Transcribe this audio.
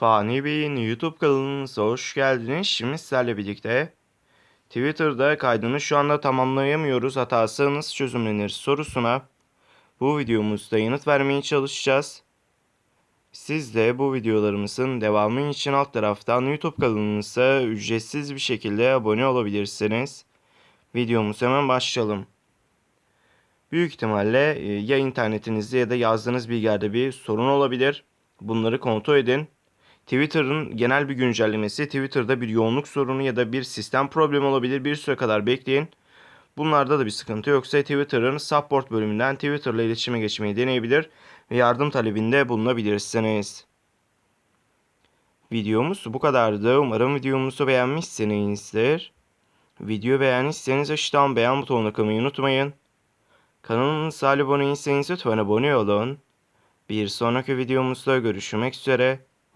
Fani Bey'in YouTube kanalınıza hoş geldiniz. Şimdi sizlerle birlikte Twitter'da kaydını şu anda tamamlayamıyoruz. Hatası nasıl çözümlenir sorusuna bu videomuzda yanıt vermeye çalışacağız. Siz de bu videolarımızın devamı için alt taraftan YouTube kanalımıza ücretsiz bir şekilde abone olabilirsiniz. Videomuz hemen başlayalım. Büyük ihtimalle e, ya internetinizde ya da yazdığınız bilgilerde bir sorun olabilir. Bunları kontrol edin. Twitter'ın genel bir güncellemesi Twitter'da bir yoğunluk sorunu ya da bir sistem problemi olabilir. Bir süre kadar bekleyin. Bunlarda da bir sıkıntı yoksa Twitter'ın support bölümünden Twitter'la iletişime geçmeyi deneyebilir ve yardım talebinde bulunabilirsiniz. Videomuz bu kadardı. Umarım videomuzu beğenmişsinizdir. Video beğendiyseniz aşağıdan beğen butonuna kılmayı unutmayın. Kanalımıza abone değilseniz lütfen abone olun. Bir sonraki videomuzda görüşmek üzere.